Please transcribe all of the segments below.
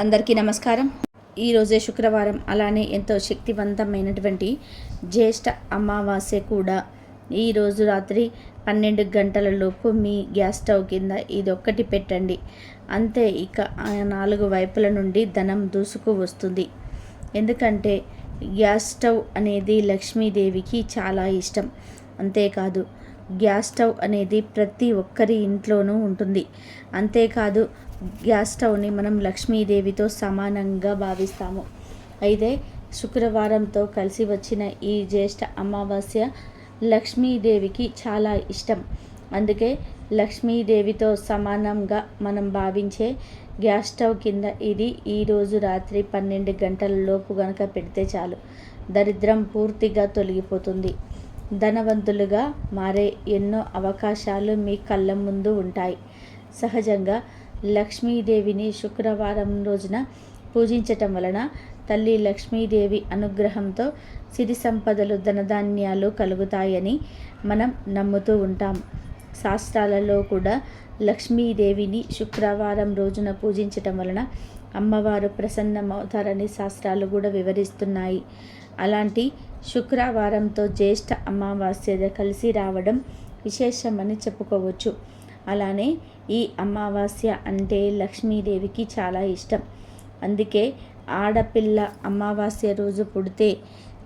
అందరికీ నమస్కారం. ఈరోజే శుక్రవారం. అలానే ఎంతో శక్తివంతమైనటువంటి జ్యేష్ఠ అమావాస్య కూడా ఈరోజు రాత్రి పన్నెండు గంటల లోపు మీ గ్యాస్ స్టవ్ కింద ఇది ఒక్కటి పెట్టండి. అంతే ఇక నాలుగు వైపుల నుండి ధనం దూసుకు వస్తుంది. ఎందుకంటే గ్యాస్ స్టవ్ అనేది లక్ష్మీదేవికి చాలా ఇష్టం. అంతేకాదు గ్యాస్ స్టవ్ అనేది ప్రతి ఒక్కరి ఇంట్లోనూ ఉంటుంది. అంతేకాదు గ్యాస్ స్టవ్ని మనం లక్ష్మీదేవితో సమానంగా భావిస్తాము. అయితే శుక్రవారంతో కలిసి వచ్చిన ఈ జ్యేష్ఠ అమావాస్య లక్ష్మీదేవికి చాలా ఇష్టం. అందుకే లక్ష్మీదేవితో సమానంగా మనం భావించే గ్యాస్ స్టవ్ కింద ఇది ఈరోజు రాత్రి పన్నెండు గంటల లోపు గనక పెడితే చాలు. దరిద్రం పూర్తిగా తొలగిపోతుంది. ధనవంతులుగా మారే ఎన్నో అవకాశాలు మీ కళ్ళ ముందు ఉంటాయి. సహజంగా లక్ష్మీదేవిని శుక్రవారం రోజున పూజించటం వలన తల్లి లక్ష్మీదేవి అనుగ్రహంతో సిరి సంపదలు ధనధాన్యాలు కలుగుతాయని మనం నమ్ముతూ ఉంటాం. శాస్త్రాలలో కూడా లక్ష్మీదేవిని శుక్రవారం రోజున పూజించటం వలన అమ్మవారు ప్రసన్నమవుతారని శాస్త్రాలు కూడా వివరిస్తున్నాయి. అలాంటి శుక్రవారంతో జ్యేష్ఠ అమావాస్య కలిసి రావడం విశేషమని చెప్పుకోవచ్చు. అలానే ఈ అమావాస్య అంటే లక్ష్మీదేవికి చాలా ఇష్టం. అందుకే ఆడపిల్ల అమావాస్య రోజు పుడితే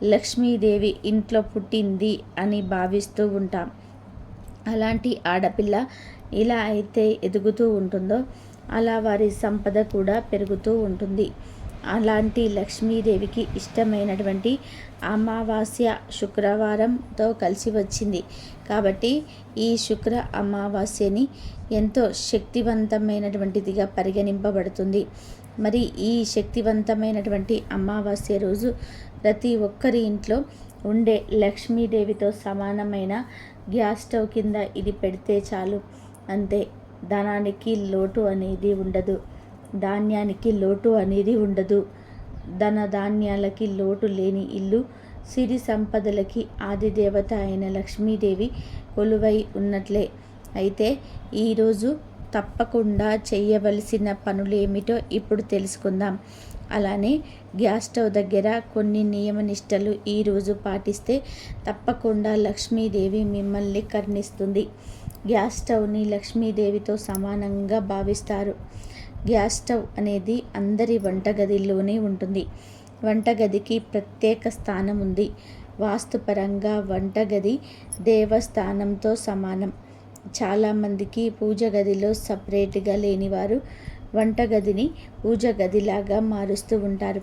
లక్ష్మీదేవి ఇంట్లో పుట్టింది అని భావిస్తూ ఉంటాం. అలాంటి ఆడపిల్ల ఇలా అయితే ఎదుగుతూ ఉంటుందో అలా వారి సంపద కూడా పెరుగుతూ ఉంటుంది. అలాంటి లక్ష్మీదేవికి ఇష్టమైనటువంటి అమావాస్య శుక్రవారంతో కలిసి వచ్చింది. కాబట్టి ఈ శుక్ర అమావాస్యని ఎంతో శక్తివంతమైనటువంటిదిగా పరిగణింపబడుతుంది. మరి ఈ శక్తివంతమైనటువంటి అమావాస్య రోజు ప్రతి ఒక్కరి ఇంట్లో ఉండే లక్ష్మీదేవితో సమానమైన గ్యాస్ స్టవ్ కింద ఇది పెడితే చాలు. అంతే. ధనానికి లోటు అనేది ఉండదు. ధాన్యానికి లోటు అనేది ఉండదు. ధన ధాన్యాలకి లోటు లేని ఇల్లు సిరి సంపదలకి ఆదిదేవత అయిన లక్ష్మీదేవి కొలువై ఉన్నట్లే. అయితే ఈరోజు తప్పకుండా చేయవలసిన పనులేమిటో ఇప్పుడు తెలుసుకుందాం. అలానే గ్యాస్ స్టవ్ దగ్గర కొన్ని నియమనిష్టలు ఈరోజు పాటిస్తే తప్పకుండా లక్ష్మీదేవి మిమ్మల్ని కర్ణిస్తుంది. గ్యాస్ స్టవ్ని లక్ష్మీదేవితో సమానంగా భావిస్తారు. గ్యాస్ స్టవ్ అనేది అందరి వంటగదిలోనే ఉంటుంది. వంటగదికి ప్రత్యేక స్థానం ఉంది. వాస్తుపరంగా వంటగది దేవస్థానంతో సమానం. చాలామందికి పూజ గదిలో సపరేట్గా లేనివారు వంటగదిని పూజ గదిలాగా మారుస్తూ ఉంటారు.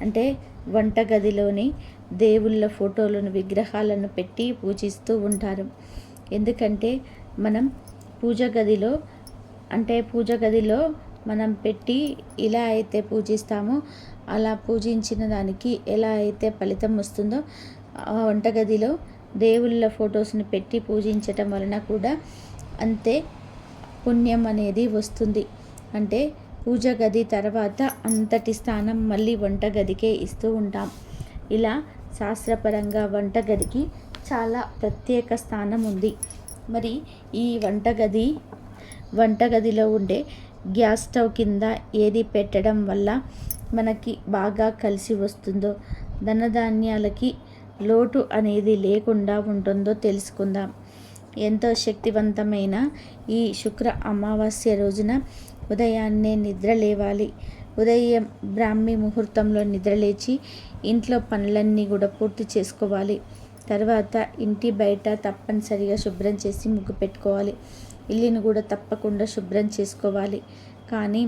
అంటే వంటగదిలోని దేవుళ్ళ ఫోటోలను విగ్రహాలను పెట్టి పూజిస్తూ ఉంటారు. ఎందుకంటే మనం పూజ గదిలో అంటే పూజ గదిలో మనం పెట్టి ఇలా అయితే పూజిస్తామో అలా పూజించిన దానికి ఎలా అయితే ఫలితం వస్తుందో ఆ వంటగదిలో దేవుళ్ళ ఫొటోస్ని పెట్టి పూజించటం వలన కూడా అంతే పుణ్యం అనేది వస్తుంది. అంటే పూజ గది తర్వాత అంతటి స్థానం మళ్ళీ వంటగదికే ఇస్తూ ఉంటాం. ఇలా శాస్త్రపరంగా వంటగదికి చాలా ప్రత్యేక స్థానం ఉంది. మరి ఈ వంటగది వంటగదిలో ఉండే గ్యాస్ స్టవ్ కింద ఏది పెట్టడం వల్ల మనకి బాగా కలిసి వస్తుందో ధనధాన్యాలకి లోటు అనేది లేకుండా ఉంటుందో తెలుసుకుందాం. ఎంతో శక్తివంతమైన ఈ శుక్ర అమావాస్య రోజున ఉదయాన్నే నిద్ర లేవాలి. ఉదయం బ్రాహ్మీ ముహూర్తంలో నిద్రలేచి ఇంట్లో పనులన్నీ కూడా పూర్తి చేసుకోవాలి. తర్వాత ఇంటి బయట తప్పనిసరిగా శుభ్రం చేసి ముగ్గు పెట్టుకోవాలి. ఇల్లుని కూడా తప్పకుండా శుభ్రం చేసుకోవాలి. కానీ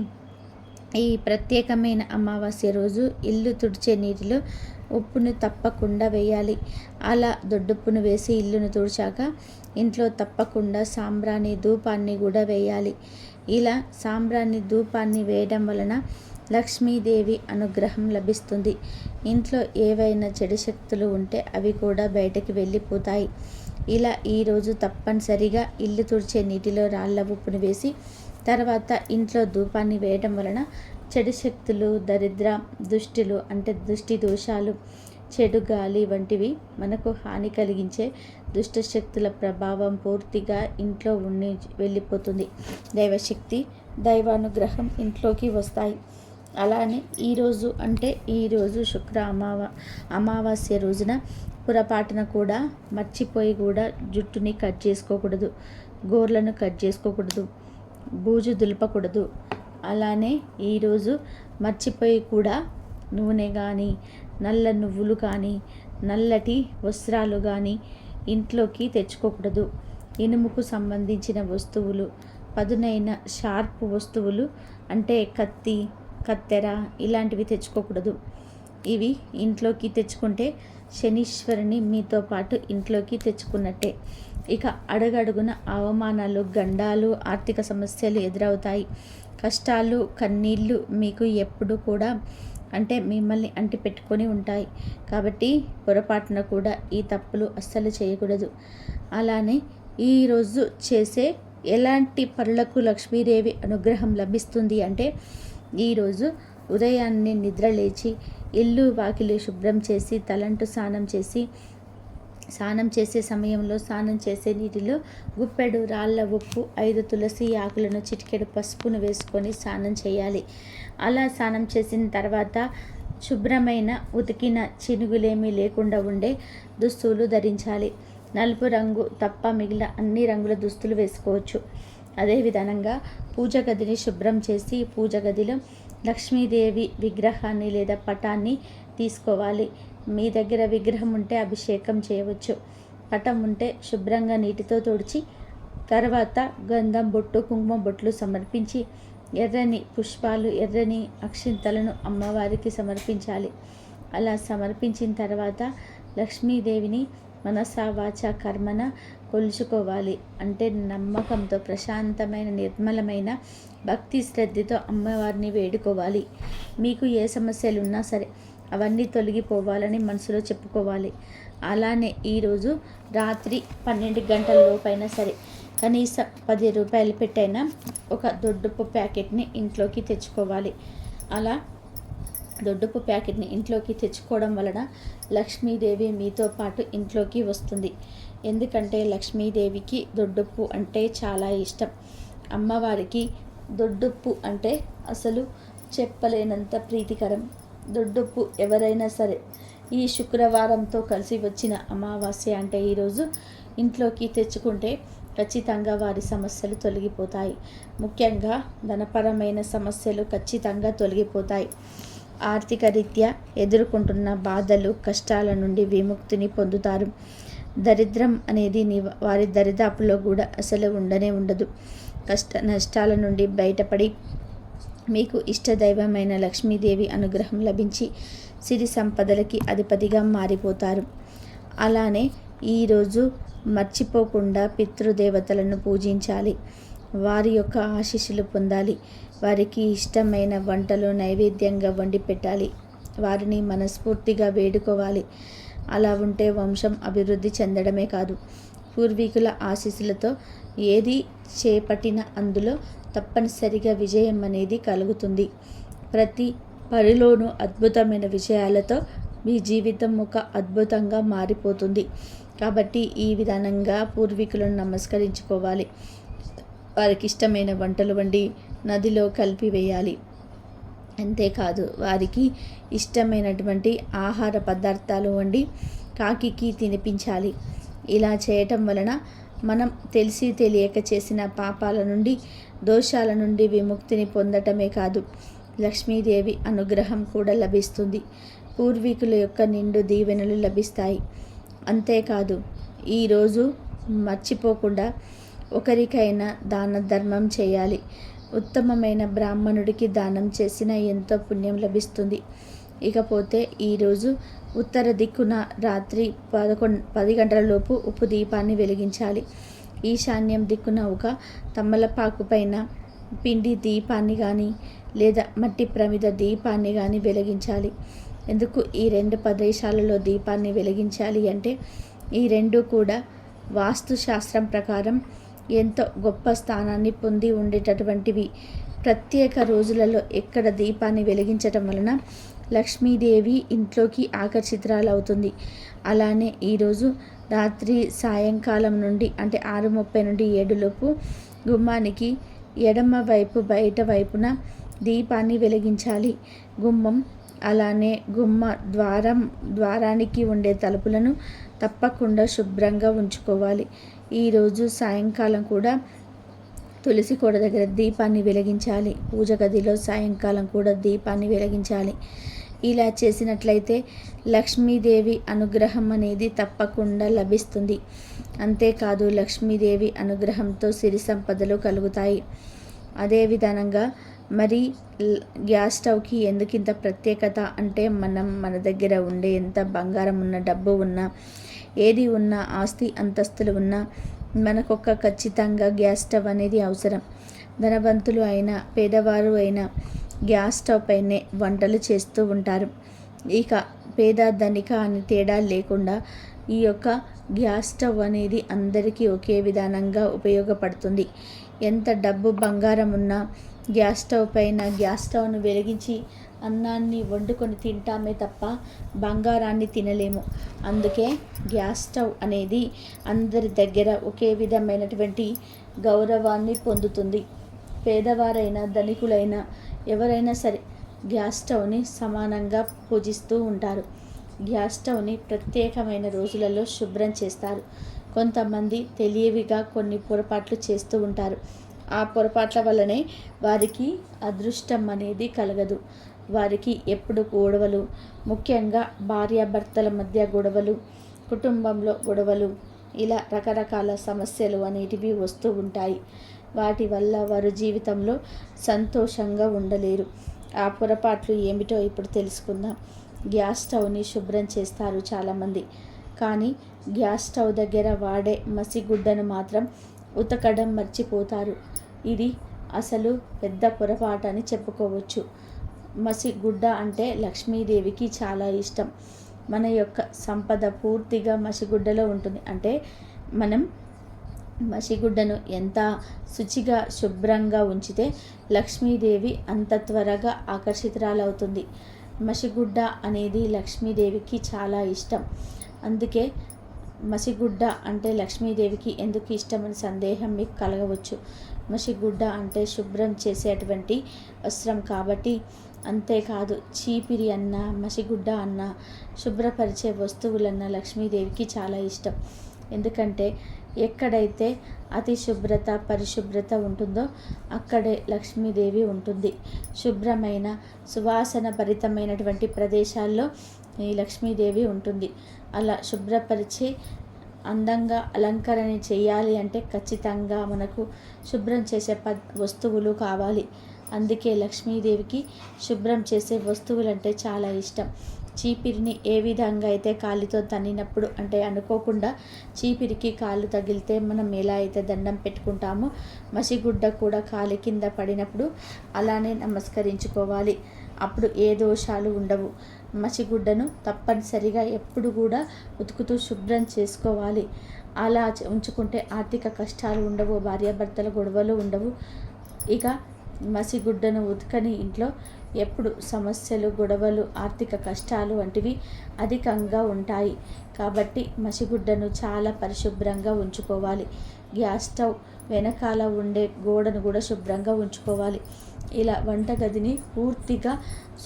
ఈ ప్రత్యేకమైన అమావాస్య రోజు ఇల్లు తుడిచే నీటిలో ఉప్పును తప్పకుండా వేయాలి. అలా దొడ్డుప్పును వేసి ఇల్లును తుడిచాక ఇంట్లో తప్పకుండా సాంబ్రాణి ధూపాన్ని కూడా వేయాలి. ఇలా సాంబ్రాణి ధూపాన్ని వేయడం వలన లక్ష్మీదేవి అనుగ్రహం లభిస్తుంది. ఇంట్లో ఏవైనా చెడు శక్తులు ఉంటే అవి కూడా బయటకి వెళ్ళిపోతాయి. ఇలా ఈరోజు తప్పనిసరిగా ఇల్లు తుడిచే నీటిలో రాళ్ళ ఉప్పును వేసి తర్వాత ఇంట్లో ధూపాన్ని వేయడం వలన చెడు శక్తులు దరిద్ర దుష్టులు అంటే దృష్టి దోషాలు చెడు గాలి వంటివి మనకు హాని కలిగించే దుష్ట శక్తుల ప్రభావం పూర్తిగా ఇంట్లో ఉండి వెళ్ళిపోతుంది. దైవశక్తి దైవానుగ్రహం ఇంట్లోకి వస్తాయి. అలానే ఈరోజు అంటే ఈరోజు శుక్ర అమావా అమావాస్య రోజున పొరపాటున కూడా మర్చిపోయి కూడా జుట్టుని కట్ చేసుకోకూడదు గోర్లను కట్ చేసుకోకూడదు బూజు దులపకూడదు. అలానే ఈరోజు మర్చిపోయి కూడా నూనె కానీ నల్ల నువ్వులు కానీ నల్లటి వస్త్రాలు కానీ ఇంట్లోకి తెచ్చుకోకూడదు. ఇనుముకు సంబంధించిన వస్తువులు పదునైన షార్ప్ వస్తువులు అంటే కత్తి కత్తెర ఇలాంటివి తెచ్చుకోకూడదు. ఇవి ఇంట్లోకి తెచ్చుకుంటే శనీశ్వరుని మీతో పాటు ఇంట్లోకి తెచ్చుకున్నట్టే. ఇక అడుగడుగున అవమానాలు గండాలు ఆర్థిక సమస్యలు ఎదురవుతాయి. కష్టాలు కన్నీళ్ళు మీకు ఎప్పుడు కూడా అంటే మిమ్మల్ని అంటి పెట్టుకొని ఉంటాయి. కాబట్టి పొరపాటున కూడా ఈ తప్పులు అస్సలు చేయకూడదు. అలానే ఈరోజు చేసే ఎలాంటి పనులకు లక్ష్మీదేవి అనుగ్రహం లభిస్తుంది అంటే ఈరోజు ఉదయాన్నే నిద్ర లేచి ఇల్లు వాకిలి శుభ్రం చేసి తలంటు స్నానం చేసి స్నానం చేసే సమయంలో స్నానం చేసే నీటిలో గుప్పెడు రాళ్ళ ఉప్పు ఐదు తులసి ఆకులను చిటికెడు పసుపును వేసుకొని స్నానం చేయాలి. అలా స్నానం చేసిన తర్వాత శుభ్రమైన ఉతికిన చినుగులేమీ లేకుండా ఉండే దుస్తులు ధరించాలి. నలుపు రంగు తప్ప మిగిలిన అన్ని రంగుల దుస్తులు వేసుకోవచ్చు. అదేవిధంగా పూజ గదిని శుభ్రం చేసి పూజ గదిలో లక్ష్మీదేవి విగ్రహాన్ని లేదా పటాన్ని తీసుకోవాలి. మీ దగ్గర విగ్రహం ఉంటే అభిషేకం చేయవచ్చు. పటం ఉంటే శుభ్రంగా నీటితో తుడిచి తర్వాత గంధం బొట్టు కుంకుమ బొట్లు సమర్పించి ఎర్రని పుష్పాలు ఎర్రని అక్షింతలను అమ్మవారికి సమర్పించాలి. అలా సమర్పించిన తర్వాత లక్ష్మీదేవిని మనసా వాచ కర్మన కొలుచుకోవాలి. అంటే నమ్మకంతో ప్రశాంతమైన నిర్మలమైన భక్తి శ్రద్ధతో అమ్మవారిని వేడుకోవాలి. మీకు ఏ సమస్యలు ఉన్నా సరే అవన్నీ తొలగిపోవాలని మనసులో చెప్పుకోవాలి. అలానే ఈరోజు రాత్రి పన్నెండు గంటల లోపైనా సరే కనీసం పది రూపాయలు పెట్టైనా ఒక దొడ్డుపు ప్యాకెట్ని ఇంట్లోకి తెచ్చుకోవాలి. అలా దొడ్డుపు ప్యాకెట్ని ఇంట్లోకి తెచ్చుకోవడం వలన లక్ష్మీదేవి మీతో పాటు ఇంట్లోకి వస్తుంది. ఎందుకంటే లక్ష్మీదేవికి దొడ్డుప్పు అంటే చాలా ఇష్టం. అమ్మవారికి దొడ్డుప్పు అంటే అసలు చెప్పలేనంత ప్రీతికరం. దొడ్డుప్పు ఎవరైనా సరే ఈ శుక్రవారంతో కలిసి వచ్చిన అమావాస్య అంటే ఈరోజు ఇంట్లోకి తెచ్చుకుంటే ఖచ్చితంగా వారి సమస్యలు తొలగిపోతాయి. ముఖ్యంగా ధనపరమైన సమస్యలు ఖచ్చితంగా తొలగిపోతాయి. ఆర్థిక రీత్యా ఎదుర్కొంటున్న బాధలు కష్టాల నుండి విముక్తిని పొందుతారు. దరిద్రం అనేది వారి దరిదాపులో కూడా అసలు ఉండనే ఉండదు. కష్ట నష్టాల నుండి బయటపడి మీకు ఇష్టదైవమైన లక్ష్మీదేవి అనుగ్రహం లభించి సిరి సంపదలకి అధిపతిగా మారిపోతారు. అలానే ఈరోజు మర్చిపోకుండా పితృదేవతలను పూజించాలి. వారి యొక్క ఆశీస్సులు పొందాలి. వారికి ఇష్టమైన వంటలు నైవేద్యంగా వండి పెట్టాలి. వారిని మనస్ఫూర్తిగా వేడుకోవాలి. అలా ఉంటే వంశం అభివృద్ధి చెందడమే కాదు. పూర్వీకుల ఆశీస్సులతో ఏది చేపట్టిన అందులో తప్పనిసరిగా విజయం అనేది కలుగుతుంది. ప్రతి పనిలోనూ అద్భుతమైన విజయాలతో మీ జీవితం ఒక అద్భుతంగా మారిపోతుంది. కాబట్టి ఈ విధానంగా పూర్వీకులను నమస్కరించుకోవాలి. వారికి ఇష్టమైన వంటలు వండి నదిలో కలిపి వేయాలి. అంతేకాదు వారికి ఇష్టమైనటువంటి ఆహార పదార్థాలు వండి కాకికి తినిపించాలి. ఇలా చేయటం వలన మనం తెలిసి తెలియక చేసిన పాపాల నుండి దోషాల నుండి విముక్తిని పొందటమే కాదు లక్ష్మీదేవి అనుగ్రహం కూడా లభిస్తుంది. పూర్వీకుల యొక్క నిండు దీవెనలు లభిస్తాయి. అంతేకాదు ఈరోజు మర్చిపోకుండా ఒకరికైనా దాన ధర్మం చేయాలి. ఉత్తమమైన బ్రాహ్మణుడికి దానం చేసిన ఎంతో పుణ్యం లభిస్తుంది. ఇకపోతే ఈరోజు ఉత్తర దిక్కున రాత్రి పదకొండు పది గంటల లోపు ఉప్పు దీపాన్ని వెలిగించాలి. ఈశాన్యం దిక్కున ఒక తమ్మలపాకు పైన పిండి దీపాన్ని కానీ లేదా మట్టి ప్రమిద దీపాన్ని కానీ వెలిగించాలి. ఎందుకు ఈ రెండు ప్రదేశాలలో దీపాన్ని వెలిగించాలి అంటే ఈ రెండు కూడా వాస్తుశాస్త్రం ప్రకారం ఎంతో గొప్ప స్థానాన్ని పొంది ఉండేటటువంటివి. ప్రత్యేక రోజులలో ఎక్కడ దీపాన్ని వెలిగించటం వలన లక్ష్మీదేవి ఇంట్లోకి ఆకర్షితురాలవుతుంది. అలానే ఈరోజు రాత్రి సాయంకాలం నుండి అంటే ఆరు ముప్పై నుండి ఏడులోపు గుమ్మానికి ఎడమ వైపు బయట వైపున దీపాన్ని వెలిగించాలి. గుమ్మం అలానే గుమ్మ ద్వారం ద్వారానికి ఉండే తలుపులను తప్పకుండా శుభ్రంగా ఉంచుకోవాలి. ఈరోజు సాయంకాలం కూడా తులసి కోడ దగ్గర దీపాన్ని వెలిగించాలి. పూజ గదిలో సాయంకాలం కూడా దీపాన్ని వెలిగించాలి. ఇలా చేసినట్లయితే లక్ష్మీదేవి అనుగ్రహం అనేది తప్పకుండా లభిస్తుంది. అంతేకాదు లక్ష్మీదేవి అనుగ్రహంతో సిరి సంపదలు కలుగుతాయి. అదే విధానంగా మరి గ్యాస్ స్టవ్కి ఎందుకు ఇంత ప్రత్యేకత అంటే మనం మన దగ్గర ఉండే ఎంత బంగారం ఉన్న డబ్బు ఉన్నా ఏది ఉన్నా ఆస్తి అంతస్తులు ఉన్నా మనకొక ఖచ్చితంగా గ్యాస్ స్టవ్ అనేది అవసరం. ధనవంతులు అయినా పేదవారు అయినా గ్యాస్ స్టవ్ పైనే వంటలు చేస్తూ ఉంటారు. ఇక పేద ధనిక అని తేడా లేకుండా ఈ యొక్క గ్యాస్ స్టవ్ అనేది అందరికీ ఒకే విధానంగా ఉపయోగపడుతుంది. ఎంత డబ్బు బంగారం ఉన్నా గ్యాస్ స్టవ్ పైన గ్యాస్ స్టవ్ను వెలిగించి అన్నాన్ని వండుకొని తింటామే తప్ప బంగారాన్ని తినలేము. అందుకే గ్యాస్ స్టవ్ అనేది అందరి దగ్గర ఒకే విధమైనటువంటి గౌరవాన్ని పొందుతుంది. పేదవారైనా ధనికులైనా ఎవరైనా సరే గ్యాస్ స్టవ్ని సమానంగా పూజిస్తూ ఉంటారు. గ్యాస్ స్టవ్ని ప్రత్యేకమైన రోజులలో శుభ్రం చేస్తారు. కొంతమంది తెలియవిగా కొన్ని పొరపాట్లు చేస్తూ ఉంటారు. ఆ పొరపాట్ల వల్లనే వారికి అదృష్టం అనేది కలగదు. వారికి ఎప్పుడు గొడవలు. ముఖ్యంగా భార్యాభర్తల మధ్య గొడవలు కుటుంబంలో గొడవలు ఇలా రకరకాల సమస్యలు అనేటివి వస్తూ ఉంటాయి. వాటి వల్ల వారు జీవితంలో సంతోషంగా ఉండలేరు. ఆ పొరపాట్లు ఏమిటో ఇప్పుడు తెలుసుకుందాం. గ్యాస్ స్టవ్ని శుభ్రం చేస్తారు చాలామంది. కానీ గ్యాస్ స్టవ్ దగ్గర వాడే మసిగుడ్డను మాత్రం ఉతకడం మర్చిపోతారు. ఇది అసలు పెద్ద పొరపాటు అని చెప్పుకోవచ్చు. మసిగుడ్డ అంటే లక్ష్మీదేవికి చాలా ఇష్టం. మన యొక్క సంపద పూర్తిగా మసిగుడ్డలో ఉంటుంది. అంటే మనం మసిగుడ్డను ఎంత శుచిగా శుభ్రంగా ఉంచితే లక్ష్మీదేవి అంత త్వరగా ఆకర్షితురాలవుతుంది. మసిగుడ్డ అనేది లక్ష్మీదేవికి చాలా ఇష్టం. అందుకే మసిగుడ్డ అంటే లక్ష్మీదేవికి ఎందుకు ఇష్టమని సందేహం మీకు కలగవచ్చు. మసిగుడ్డ అంటే శుభ్రం చేసేటువంటి వస్త్రం కాబట్టి అంతేకాదు చీపిరి అన్న మసిగుడ్డ అన్న శుభ్రపరిచే వస్తువులన్న లక్ష్మీదేవికి చాలా ఇష్టం. ఎందుకంటే ఎక్కడైతే అతి శుభ్రత పరిశుభ్రత ఉంటుందో అక్కడే లక్ష్మీదేవి ఉంటుంది. శుభ్రమైన సువాసన భరితమైనటువంటి ప్రదేశాల్లో ఈ లక్ష్మీదేవి ఉంటుంది. అలా శుభ్రపరిచి అందంగా అలంకరణ చేయాలి అంటే ఖచ్చితంగా మనకు శుభ్రం చేసే ప వస్తువులు కావాలి. అందుకే లక్ష్మీదేవికి శుభ్రం చేసే వస్తువులంటే చాలా ఇష్టం. చీపిరిని ఏ విధంగా అయితే కాలితో తన్నినప్పుడు అంటే అనుకోకుండా చీపిరికి కాళ్ళు తగిలితే మనం ఎలా అయితే దండం పెట్టుకుంటామో మసిగుడ్డ కూడా కాలి కింద పడినప్పుడు అలానే నమస్కరించుకోవాలి. అప్పుడు ఏ దోషాలు ఉండవు. మసిగుడ్డను తప్పనిసరిగా ఎప్పుడు కూడా ఉతుకుతూ శుభ్రం చేసుకోవాలి. అలా ఉంచుకుంటే ఆర్థిక కష్టాలు ఉండవు భార్యాభర్తల గొడవలు ఉండవు. ఇక మసిగుడ్డను ఉతకని ఇంట్లో ఎప్పుడు సమస్యలు గొడవలు ఆర్థిక కష్టాలు వంటివి అధికంగా ఉంటాయి. కాబట్టి మసిగుడ్డను చాలా పరిశుభ్రంగా ఉంచుకోవాలి. గ్యాస్ స్టవ్ వెనకాల ఉండే గోడను కూడా శుభ్రంగా ఉంచుకోవాలి. ఇలా వంటగదిని పూర్తిగా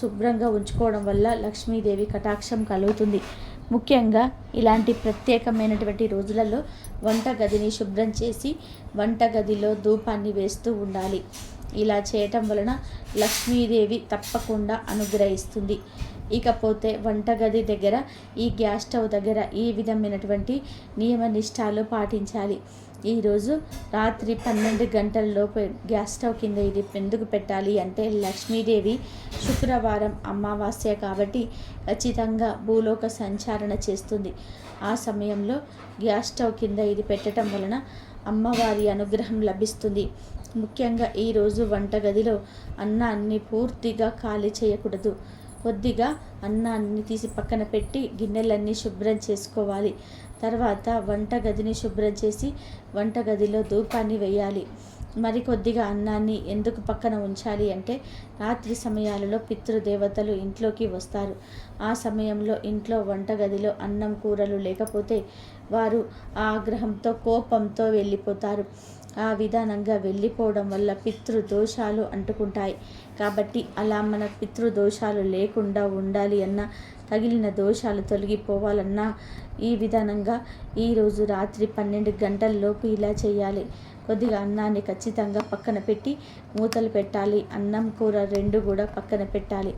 శుభ్రంగా ఉంచుకోవడం వల్ల లక్ష్మీదేవి కటాక్షం కలుగుతుంది. ముఖ్యంగా ఇలాంటి ప్రత్యేకమైనటువంటి రోజులలో వంటగదిని శుభ్రం చేసి వంటగదిలో ధూపాన్ని వేస్తూ ఉండాలి. ఇలా చేయటం వలన లక్ష్మీదేవి తప్పకుండా అనుగ్రహిస్తుంది. ఇకపోతే వంటగది దగ్గర ఈ గ్యాస్ స్టవ్ దగ్గర ఈ విధమైనటువంటి నియమ నిష్టాలు పాటించాలి. ఈరోజు రాత్రి పన్నెండు గంటల్లోపు గ్యాస్ స్టవ్ కింద ఇది ఎందుకు పెట్టాలి అంటే లక్ష్మీదేవి శుక్రవారం అమావాస్య కాబట్టి ఖచ్చితంగా భూలోక సంచారణ చేస్తుంది. ఆ సమయంలో గ్యాస్ స్టవ్ కింద ఇది పెట్టడం వలన అమ్మవారి అనుగ్రహం లభిస్తుంది. ముఖ్యంగా ఈరోజు వంటగదిలో అన్నాన్ని పూర్తిగా ఖాళీ చేయకూడదు. కొద్దిగా అన్నాన్ని తీసి పక్కన పెట్టి గిన్నెలన్నీ శుభ్రం చేసుకోవాలి. తర్వాత వంటగదిని శుభ్రం చేసి వంటగదిలో ధూపాన్ని వేయాలి. మరి కొద్దిగా అన్నాన్ని ఎందుకు పక్కన ఉంచాలి అంటే రాత్రి సమయాలలో పితృదేవతలు ఇంట్లోకి వస్తారు. ఆ సమయంలో ఇంట్లో వంటగదిలో అన్నం కూరలు లేకపోతే వారు ఆగ్రహంతో కోపంతో వెళ్ళిపోతారు. ఆ విధానంగా వెళ్ళిపోవడం వల్ల పితృదోషాలు అంటుకుంటాయి. కాబట్టి అలా మన పితృదోషాలు లేకుండా ఉండాలి అన్న తగిలిన దోషాలు తొలగిపోవాలన్నా ఈ విధానంగా ఈరోజు రాత్రి పన్నెండు గంటల్లోపు ఇలా చేయాలి. కొద్దిగా అన్నాన్ని ఖచ్చితంగా పక్కన పెట్టి మూతలు పెట్టాలి. అన్నం కూర రెండు కూడా పక్కన పెట్టాలి.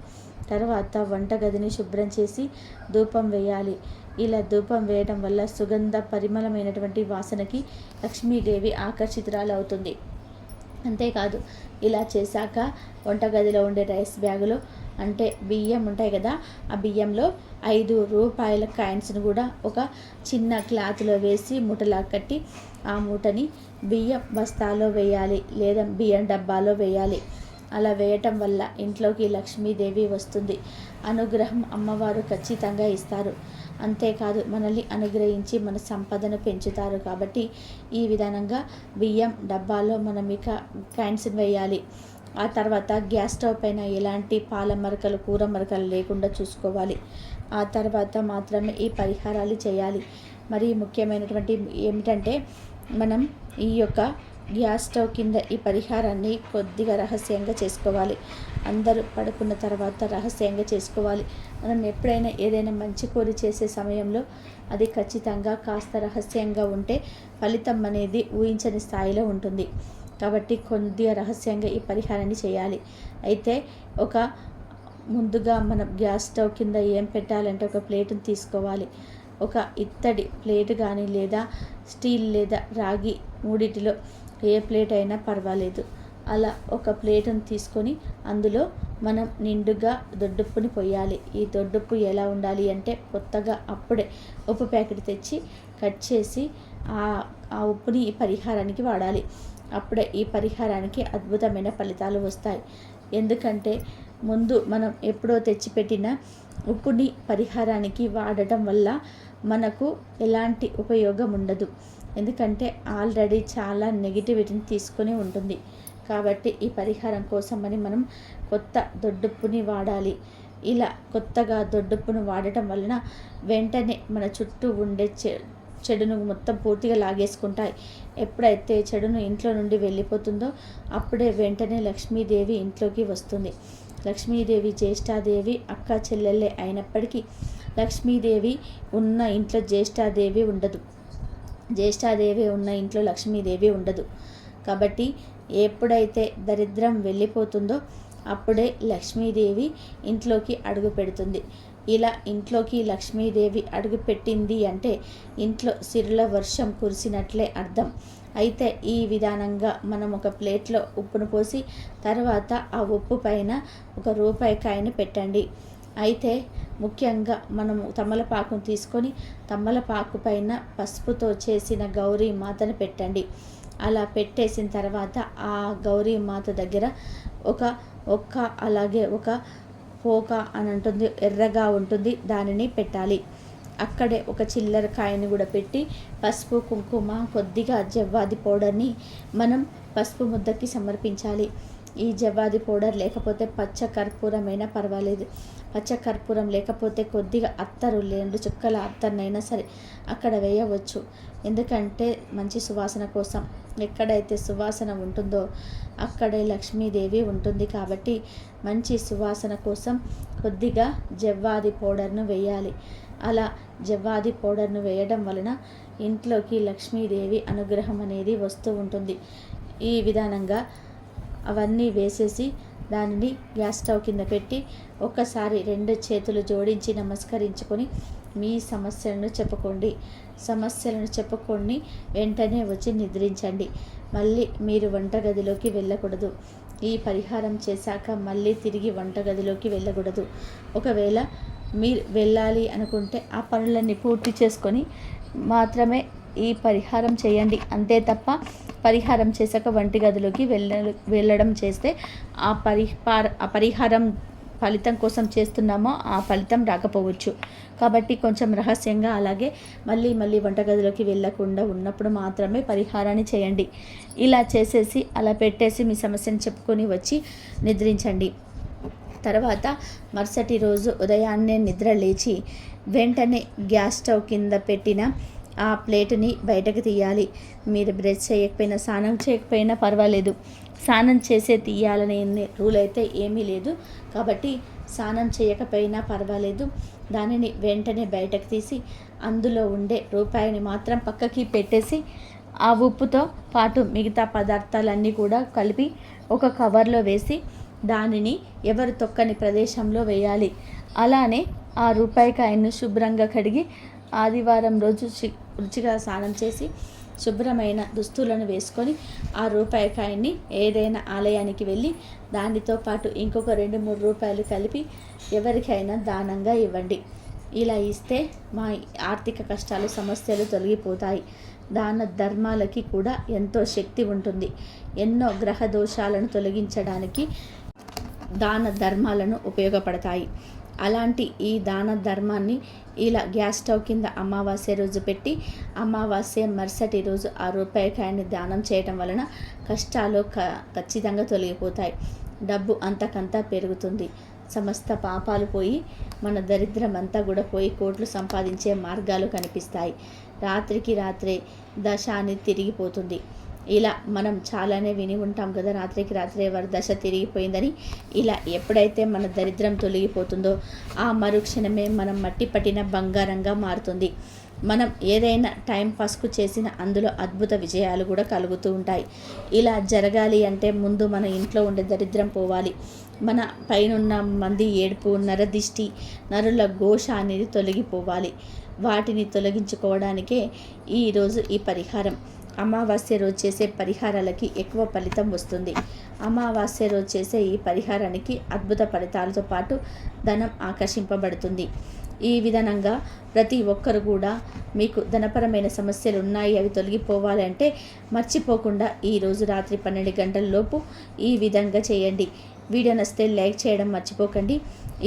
తర్వాత వంటగదిని శుభ్రం చేసి ధూపం వేయాలి. ఇలా ధూపం వేయడం వల్ల సుగంధ పరిమళమైనటువంటి వాసనకి లక్ష్మీదేవి ఆకర్షితురాలు అవుతుంది అంతేకాదు ఇలా చేశాక వంటగదిలో ఉండే రైస్ బ్యాగులో అంటే బియ్యం ఉంటాయి కదా ఆ బియ్యంలో ఐదు రూపాయల కాయిన్స్ని కూడా ఒక చిన్న క్లాత్లో వేసి మూటలా కట్టి ఆ మూటని బియ్యం బస్తాలో వేయాలి లేదా బియ్యం డబ్బాలో వేయాలి. అలా వేయటం వల్ల ఇంట్లోకి లక్ష్మీదేవి వస్తుంది. అనుగ్రహం అమ్మవారు ఖచ్చితంగా ఇస్తారు. అంతేకాదు మనల్ని అనుగ్రహించి మన సంపదను పెంచుతారు కాబట్టి ఈ విధానంగా బియ్యం డబ్బాలో మనం ఇక క్యాన్స్ వేయాలి. ఆ తర్వాత గ్యాస్ స్టవ్ పైన ఎలాంటి పాల మరకలు కూర మరకలు లేకుండా చూసుకోవాలి. ఆ తర్వాత మాత్రమే ఈ పరిహారాలు చేయాలి. మరి ముఖ్యమైనటువంటి ఏమిటంటే మనం ఈ యొక్క గ్యాస్ స్టవ్ కింద ఈ పరిహారాన్ని కొద్దిగా రహస్యంగా చేసుకోవాలి. అందరూ పడుకున్న తర్వాత రహస్యంగా చేసుకోవాలి. మనం ఎప్పుడైనా ఏదైనా మంచి కోరి చేసే సమయంలో అది ఖచ్చితంగా కాస్త రహస్యంగా ఉంటే ఫలితం అనేది ఊహించని స్థాయిలో ఉంటుంది. కాబట్టి కొద్దిగా రహస్యంగా ఈ పరిహారాన్ని చేయాలి. అయితే ఒక ముందుగా మనం గ్యాస్ స్టవ్ కింద ఏం పెట్టాలంటే ఒక ప్లేట్ని తీసుకోవాలి. ఒక ఇత్తడి ప్లేట్ కానీ లేదా స్టీల్ లేదా రాగి మూడిటిలో ఏ ప్లేట్ అయినా పర్వాలేదు. అలా ఒక ప్లేటును తీసుకొని అందులో మనం నిండుగా దొడ్డుప్పుని పొయ్యాలి. ఈ దొడ్డుప్పు ఎలా ఉండాలి అంటే కొత్తగా అప్పుడే ఉప్పు ప్యాకెట్ తెచ్చి కట్ చేసి ఆ ఉప్పుని ఈ పరిహారానికి వాడాలి. అప్పుడే ఈ పరిహారానికి అద్భుతమైన ఫలితాలు వస్తాయి. ఎందుకంటే ముందు మనం ఎప్పుడో తెచ్చిపెట్టిన ఉప్పుని పరిహారానికి వాడటం వల్ల మనకు ఎలాంటి ఉపయోగం ఉండదు. ఎందుకంటే ఆల్రెడీ చాలా నెగిటివిటీని తీసుకొని ఉంటుంది. కాబట్టి ఈ పరిహారం కోసం అని మనం కొత్త దొడ్డుప్పుని వాడాలి. ఇలా కొత్తగా దొడ్డుప్పును వాడటం వలన వెంటనే మన చుట్టూ ఉండే చె చెడును మొత్తం పూర్తిగా లాగేసుకుంటాయి. ఎప్పుడైతే చెడును ఇంట్లో నుండి వెళ్ళిపోతుందో అప్పుడే వెంటనే లక్ష్మీదేవి ఇంట్లోకి వస్తుంది. లక్ష్మీదేవి జ్యేష్ఠాదేవి అక్క చెల్లెళ్ళే అయినప్పటికీ లక్ష్మీదేవి ఉన్న ఇంట్లో జ్యేష్ఠాదేవి ఉండదు. జ్యేష్ఠాదేవి ఉన్న ఇంట్లో లక్ష్మీదేవి ఉండదు. కాబట్టి ఎప్పుడైతే దరిద్రం వెళ్ళిపోతుందో అప్పుడే లక్ష్మీదేవి ఇంట్లోకి అడుగు పెడుతుంది. ఇలా ఇంట్లోకి లక్ష్మీదేవి అడుగు పెట్టింది అంటే ఇంట్లో సిరుల వర్షం కురిసినట్లే అర్థం. అయితే ఈ విధానంగా మనం ఒక ప్లేట్లో ఉప్పును పోసి తర్వాత ఆ ఉప్పు పైన ఒక రూపాయి కాయని పెట్టండి. అయితే ముఖ్యంగా మనము తమలపాకును తీసుకొని తమలపాకు పైన పసుపుతో చేసిన గౌరీ మాతను పెట్టండి. అలా పెట్టేసిన తర్వాత ఆ గౌరీ మాత దగ్గర ఒక ఒక్క అలాగే ఒక పోక అని ఉంటుంది ఎర్రగా ఉంటుంది దానిని పెట్టాలి. అక్కడే ఒక చిల్లర కాయని కూడా పెట్టి పసుపు కుంకుమ కొద్దిగా జవ్వాది పౌడర్ని మనం పసుపు ముద్దకి సమర్పించాలి. ఈ జవ్వాది పౌడర్ లేకపోతే పచ్చ కర్పూరమైనా పర్వాలేదు. పచ్చ కర్పూరం లేకపోతే కొద్దిగా అత్తరు రెండు చుక్కల అత్తర్నైనా సరే అక్కడ వేయవచ్చు. ఎందుకంటే మంచి సువాసన కోసం ఎక్కడైతే సువాసన ఉంటుందో అక్కడే లక్ష్మీదేవి ఉంటుంది కాబట్టి మంచి సువాసన కోసం కొద్దిగా జవ్వాది పౌడర్ను వేయాలి. అలా జవ్వాది పౌడర్ను వేయడం వలన ఇంట్లోకి లక్ష్మీదేవి అనుగ్రహం అనేది వస్తూ ఉంటుంది. ఈ విధానంగా అవన్నీ వేసేసి దానిని గ్యాస్ స్టవ్ కింద పెట్టి ఒక్కసారి రెండు చేతులు జోడించి నమస్కరించుకొని మీ సమస్యలను చెప్పుకోండి. సమస్యలను చెప్పుకొని వెంటనే వచ్చి నిద్రించండి. మళ్ళీ మీరు వంటగదిలోకి వెళ్ళకూడదు. ఈ పరిహారం చేశాక మళ్ళీ తిరిగి వంటగదిలోకి వెళ్ళకూడదు. ఒకవేళ మీరు వెళ్ళాలి అనుకుంటే ఆ పనులన్నీ పూర్తి చేసుకొని మాత్రమే ఈ పరిహారం చేయండి. అంతే తప్ప పరిహారం చేశాక వంటి గదిలోకి వెళ్ళ వెళ్ళడం చేస్తే ఆ పరిహార ఆ పరిహారం ఫలితం కోసం చేస్తున్నామో ఆ ఫలితం రాకపోవచ్చు. కాబట్టి కొంచెం రహస్యంగా అలాగే మళ్ళీ మళ్ళీ వంటగదిలోకి వెళ్ళకుండా ఉన్నప్పుడు మాత్రమే పరిహారాన్ని చేయండి. ఇలా చేసేసి అలా పెట్టేసి మీ సమస్యను చెప్పుకొని వచ్చి నిద్రించండి. తర్వాత మరుసటి రోజు ఉదయాన్నే నిద్ర లేచి వెంటనే గ్యాస్ స్టవ్ కింద పెట్టిన ఆ ప్లేట్ని బయటకు తీయాలి. మీరు బ్రష్ చేయకపోయినా స్నానం చేయకపోయినా పర్వాలేదు. స్నానం చేసే తీయాలనే రూల్ అయితే ఏమీ లేదు. కాబట్టి స్నానం చేయకపోయినా పర్వాలేదు. దానిని వెంటనే బయటకు తీసి అందులో ఉండే రూపాయిని మాత్రం పక్కకి పెట్టేసి ఆ ఉప్పుతో పాటు మిగతా పదార్థాలన్నీ కూడా కలిపి ఒక కవర్లో వేసి దానిని ఎవరు తొక్కని ప్రదేశంలో వేయాలి. అలానే ఆ రూపాయి కాయను శుభ్రంగా కడిగి ఆదివారం రోజు రుచిగా స్నానం చేసి శుభ్రమైన దుస్తులను వేసుకొని ఆ రూపాయికాయని ఏదైనా ఆలయానికి వెళ్ళి దానితో పాటు ఇంకొక రెండు మూడు రూపాయలు కలిపి ఎవరికైనా దానంగా ఇవ్వండి. ఇలా ఇస్తే మా ఆర్థిక కష్టాలు సమస్యలు తొలగిపోతాయి. దాన ధర్మాలకి కూడా ఎంతో శక్తి ఉంటుంది. ఎన్నో గ్రహ దోషాలను తొలగించడానికి దాన ధర్మాలను ఉపయోగపడతాయి. అలాంటి ఈ దాన ధర్మాన్ని ఇలా గ్యాస్ స్టవ్ కింద అమావాస్య రోజు పెట్టి అమావాస్య మరుసటి రోజు ఆ రూపాయికాయని దానం చేయటం వలన కష్టాలు ఖచ్చితంగా తొలగిపోతాయి. డబ్బు అంతకంతా పెరుగుతుంది. సమస్త పాపాలు పోయి మన దరిద్రం అంతా కూడా పోయి కోట్లు సంపాదించే మార్గాలు కనిపిస్తాయి. రాత్రికి రాత్రే దశాన్ని తిరిగిపోతుంది. ఇలా మనం చాలానే విని ఉంటాం కదా రాత్రికి రాత్రి ఎవరి దశ తిరిగిపోయిందని. ఇలా ఎప్పుడైతే మన దరిద్రం తొలగిపోతుందో ఆ మరుక్షణమే మనం మట్టి పట్టిన బంగారంగా మారుతుంది. మనం ఏదైనా టైం పాస్కు చేసిన అందులో అద్భుత విజయాలు కూడా కలుగుతూ ఉంటాయి. ఇలా జరగాలి అంటే ముందు మన ఇంట్లో ఉండే దరిద్రం పోవాలి. మన పైనున్న మంది ఏడుపు నరదిష్టి నరుల ఘోష అనేది తొలగిపోవాలి. వాటిని తొలగించుకోవడానికే ఈరోజు ఈ పరిహారం. అమావాస్య రోజు చేసే పరిహారాలకి ఎక్కువ ఫలితం వస్తుంది. అమావాస్య రోజు చేసే ఈ పరిహారానికి అద్భుత ఫలితాలతో పాటు ధనం ఆకర్షింపబడుతుంది. ఈ విధానంగా ప్రతి ఒక్కరు కూడా మీకు ధనపరమైన సమస్యలు ఉన్నాయి అవి తొలగిపోవాలంటే మర్చిపోకుండా ఈరోజు రాత్రి పన్నెండు గంటల లోపు ఈ విధంగా చేయండి. వీడియో నచ్చితే లైక్ చేయడం మర్చిపోకండి.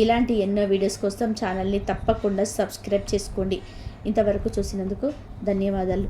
ఇలాంటి ఎన్నో వీడియోస్ కోసం ఛానల్ని తప్పకుండా సబ్స్క్రైబ్ చేసుకోండి. ఇంతవరకు చూసినందుకు ధన్యవాదాలు.